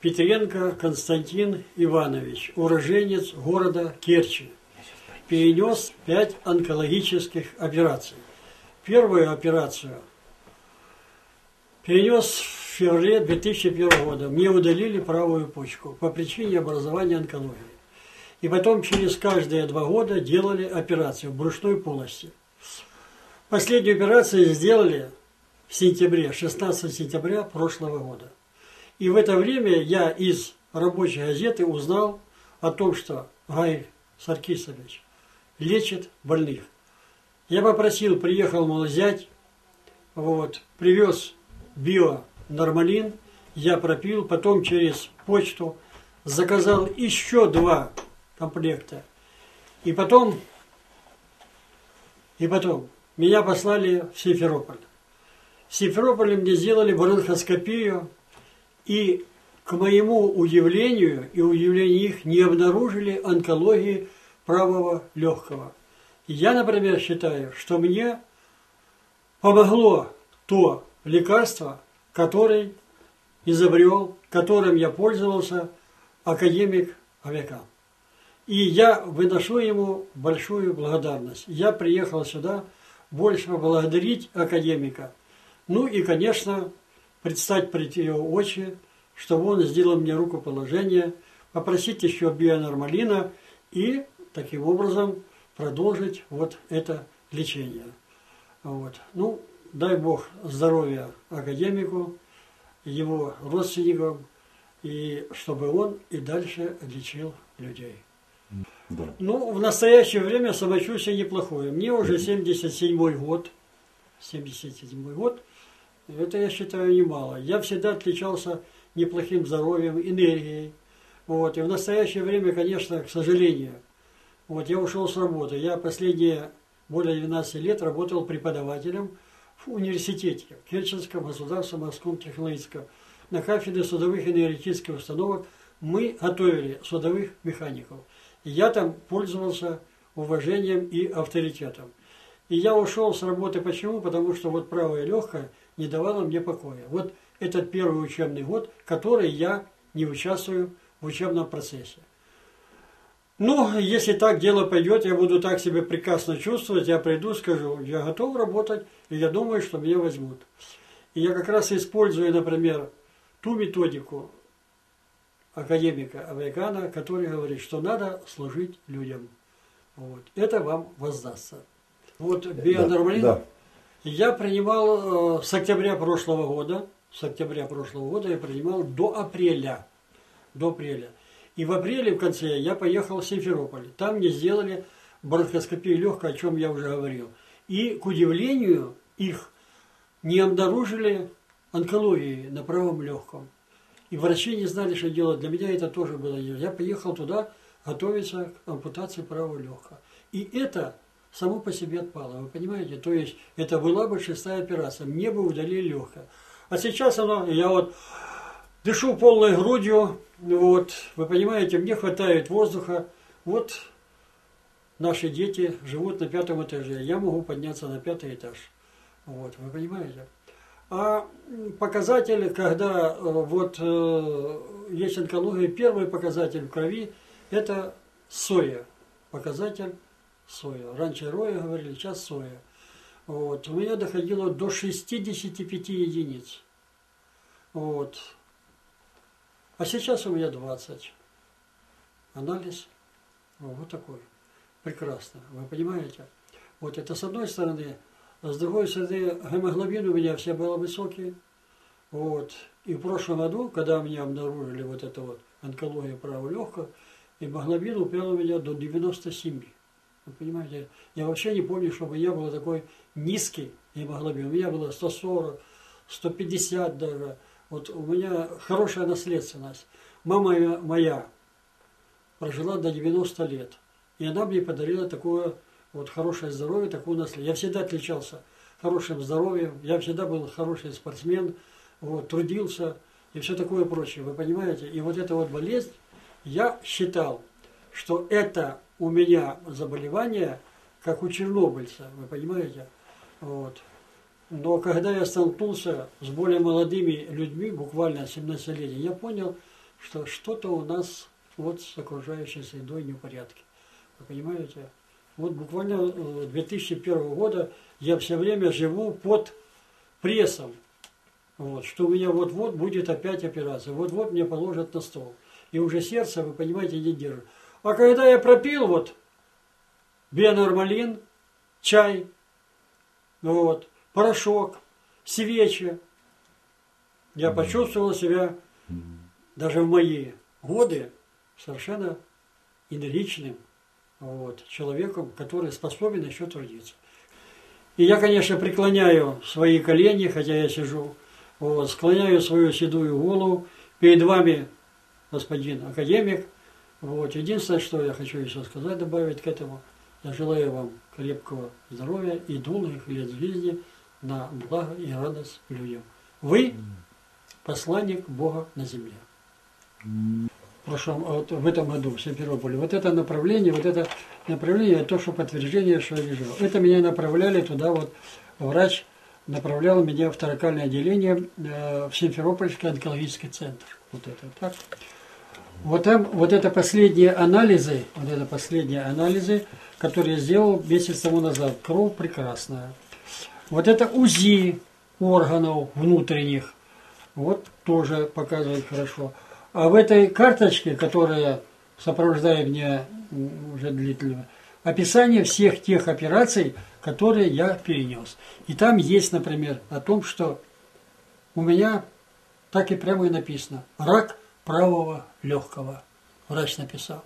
Петренко Константин Иванович, уроженец города Керчи, перенес пять онкологических операций. Первую операцию перенес в феврале 2001 года. Мне удалили правую почку по причине образования онкологии. И потом через каждые два года делали операцию в брюшной полости. Последнюю операцию сделали в сентябре, 16 сентября прошлого года. И в это время я из рабочей газеты узнал о том, что Гай Саркисович лечит больных. Я попросил, приехал мол зять, вот, привез бионормалин, я пропил, потом через почту заказал еще два комплекта. И потом, и потом меня послали в Симферополь. В Симферополе мне сделали бронхоскопию, и к моему удивлению и удивлению их не обнаружили онкологии правого легкого. Я, например, считаю, что мне помогло то лекарство, которое изобрел, которым я пользовался академик Авекан. И я выношу ему большую благодарность. Я приехал сюда больше поблагодарить академика. Ну и, конечно, предстать пред его очи, чтобы он сделал мне рукоположение, попросить еще бионормалина и таким образом продолжить вот это лечение. Вот. Ну, дай Бог здоровья академику, его родственникам, и чтобы он и дальше лечил людей. Да. Ну, в настоящее время самочувствие неплохое. Мне уже 77 год. 77 год. Это, я считаю, немало. Я всегда отличался неплохим здоровьем, энергией. Вот. И в настоящее время, конечно, к сожалению, вот я ушел с работы. Я последние более 12 лет работал преподавателем в университете, в Керченском государственном морском технологическом. На кафедре судовых энергетических установок мы готовили судовых механиков. И я там пользовался уважением и авторитетом. И я ушел с работы почему? Потому что вот правое легкое не давало мне покоя. Вот этот первый учебный год, который я не участвую в учебном процессе. Ну, если так дело пойдет, я буду так себя прекрасно чувствовать, я приду, скажу, я готов работать, и я думаю, что меня возьмут. И я как раз использую, например, ту методику академика Авейкана, который говорит, что надо служить людям. Вот. Это вам воздастся. Вот бионормалин да, да. Я принимал э, с октября прошлого года, с октября прошлого года я принимал до апреля. До апреля. И в апреле в конце я поехал в Симферополь. Там мне сделали бронхоскопию легкой, о чем я уже говорил. И, к удивлению, их не обнаружили онкологии на правом легком. И врачи не знали, что делать. Для меня это тоже было. Я поехал туда готовиться к ампутации правого легкого. И это само по себе отпало. Вы понимаете? То есть это была бы шестая операция. Мне бы удалили легкое. А сейчас оно, я вот дышу полной грудью, вот, вы понимаете, мне хватает воздуха. Вот наши дети живут на пятом этаже. Я могу подняться на пятый этаж. Вот, вы понимаете? А показатель, когда э, вот э, есть онкология, первый показатель в крови – это соя. Показатель соя. Раньше роя говорили, сейчас соя. Вот. У меня доходило до 65 единиц. Вот. А сейчас у меня 20. Анализ вот такой. Прекрасно. Вы понимаете? Вот это с одной стороны. А с другой стороны, гемоглобин у меня все было высокий. Вот. И в прошлом году, когда меня обнаружили вот это вот онкология правого легкого, гемоглобин упал у меня до 97. Вы понимаете, я вообще не помню, чтобы я был такой низкий гемоглобин. У меня было 140, 150 даже. Вот у меня хорошая наследственность. Мама моя прожила до 90 лет. И она мне подарила такое вот хорошее здоровье, такое наследие. Я всегда отличался хорошим здоровьем, я всегда был хороший спортсмен, вот, трудился и все такое прочее, вы понимаете? И вот эта вот болезнь, я считал, что это у меня заболевание, как у чернобыльца, вы понимаете? Вот. Но когда я столкнулся с более молодыми людьми, буквально 17 лет, я понял, что что-то у нас вот с окружающей средой не в порядке. Вы понимаете? Вот буквально 2001 э, года я все время живу под прессом. Вот, что у меня вот-вот будет опять операция, вот-вот мне положат на стол. И уже сердце, вы понимаете, не держит. А когда я пропил вот бенормалин, чай, вот, порошок, свечи, я почувствовал себя даже в мои годы совершенно энергичным вот, человеком, который способен еще трудиться. И я, конечно, преклоняю свои колени, хотя я сижу, вот, склоняю свою седую голову перед вами, господин академик. Вот. Единственное, что я хочу еще сказать, добавить к этому, я желаю вам крепкого здоровья и долгих лет жизни на благо и радость людям. Вы посланник Бога на земле. В, прошлом, вот в этом году в Симферополе. Вот это направление, вот это направление, то, что подтверждение, что я лежал. Это меня направляли туда, вот врач направлял меня в торакальное отделение э, в Симферопольский онкологический центр. Вот это так. Вот там, вот это последние анализы, вот это последние анализы, которые я сделал месяц тому назад. Кровь прекрасная. Вот это УЗИ органов внутренних. Вот тоже показывает хорошо. А в этой карточке, которая сопровождает меня уже длительно, описание всех тех операций, которые я перенес. И там есть, например, о том, что у меня так и прямо и написано рак правого легкого. Врач написал.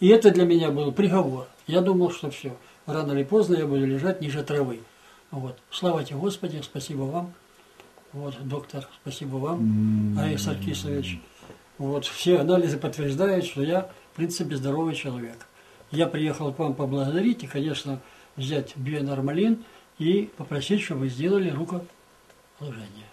И это для меня был приговор. Я думал, что все, рано или поздно я буду лежать ниже травы. Вот. Слава тебе, Господи, спасибо вам. Вот, доктор, спасибо вам, Аик Саркисович. Вот, все анализы подтверждают, что я, в принципе, здоровый человек. Я приехал к вам поблагодарить и, конечно, взять бионормалин и попросить, чтобы вы сделали рукоположение.